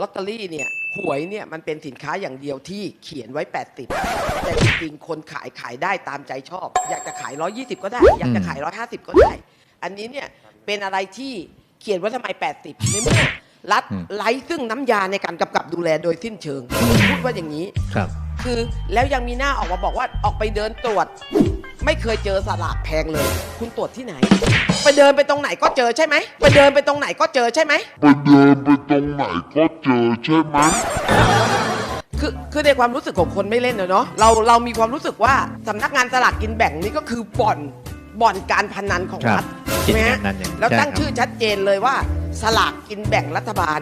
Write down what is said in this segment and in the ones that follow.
ลอตเตอรี่เนี่ยหวยเนี่ยมันเป็นสินค้าอย่างเดียวที่เขียนไว้ 80 แต่จริงๆคนขายขายได้ตามใจชอบ อยากจะขาย 120 ก็ได้ อยากจะขาย 150 ก็ได้ อันนี้เนี่ยเป็นอะไรที่เขียนไว้ทำไม 80ในเมื่อรัฐอืมไร้ซึ่งน้ำยาในการกำกับดูแลโดยสิ้นเชิงพูดว่าอย่างนี้ครับ คือแล้วยังมีหน้าออกมาบอกว่าออกไปเดินตรวจ ไม่เคยเจอสลากแพงเลย คุณตรวจที่ไหน ไปเดินไปตรงไหนก็เจอใช่ไหม ไปเดินไปตรงไหนก็เจอใช่ไหม ไปเดินไปตรงไหนก็เจอใช่ไหม คือคือในความรู้สึกของคนไม่เล่นอะเนาะ เราเรามีความรู้สึกว่าสำนักงานสลากกินแบ่งนี่ก็คือบ่อนบ่อนการพนันของครับรัฐคิดใช่ไหมอย่าฮะงนั้นเองแล้วใช่ตั้งครับ ชื่อชัดเจนเลยว่า สลากกินแบ่งรัฐบาล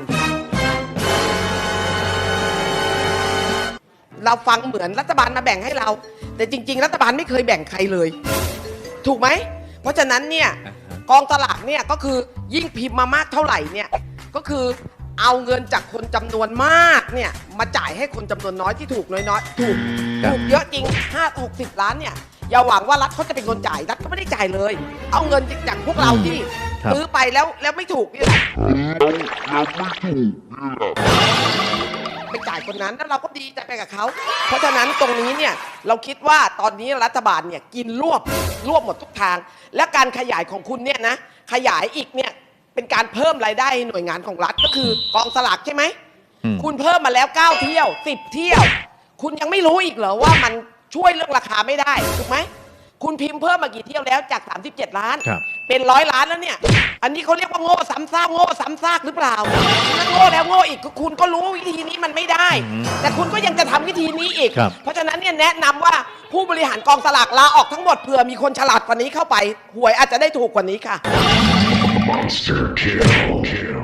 เราฟังเหมือนรัฐบาลมาแบ่งให้เรา แต่จริง ๆ รัฐบาลไม่เคยแบ่งใครเลย ถูกไหม เพราะฉะนั้นเนี่ยอ่าฮะกองสลากเนี่ยก็คือยิ่งพิมพ์มามากเท่าไหร่เนี่ยก็คือเอาเงินจากคนจำนวนมากเนี่ยมาจ่ายให้คนจำนวนน้อยที่ถูกน้อยๆถูกครับถูกเยอะจริง 5 60 ล้านเนี่ยอย่าหวังว่ารัฐเขาจะเป็นคนจ่ายรัฐก็ไม่ได้จ่ายเลย เอาเงินจากพวกเราที่ครับซื้อไปแล้วแล้วไม่ถูกนี่แหละแล้วแล้วไม่ถูกนี่แหละไปจ่ายคนนั้นแล้วเราก็ดีใจไปกับเขา เพราะฉะนั้นตรงนี้เนี่ยเราคิดว่าตอนนี้รัฐบาลเนี่ยกินรวบรวบหมดทุกทาง และการขยายของคุณเนี่ยนะขยายอีกเนี่ยเป็นการเพิ่มรายได้ให้หน่วยงานของรัฐก็คือกองสลากใช่ไหมอืมคุณเพิ่มมาแล้ว 9 เที่ยว 10 เที่ยว คุณยังไม่รู้อีกเหรอว่ามันช่วยเรื่องราคาไม่ได้ถูกไหม คุณพิมพ์เพิ่มมากี่เที่ยวแล้วจาก 37 ล้าน ครับ เป็นร้อยล้านแล้วเนี่ย อันนี้เขาเรียกว่าโง่ซ้ำซากโง่ซ้ำซากหรือเปล่าถ้าโง่แล้วโง่อีกคุณก็รู้วิธีนี้มันไม่ได้อืมแต่คุณก็ยังจะทำวิธีนี้อีก ครับ เพราะฉะนั้นเนี่ยแนะนำว่าผู้บริหารกองสลากลาออกทั้งหมดเผื่อมีคนฉลาดกว่านี้เข้าไปหวยอาจจะได้ถูกกว่านี้ค่ะ Monster kill.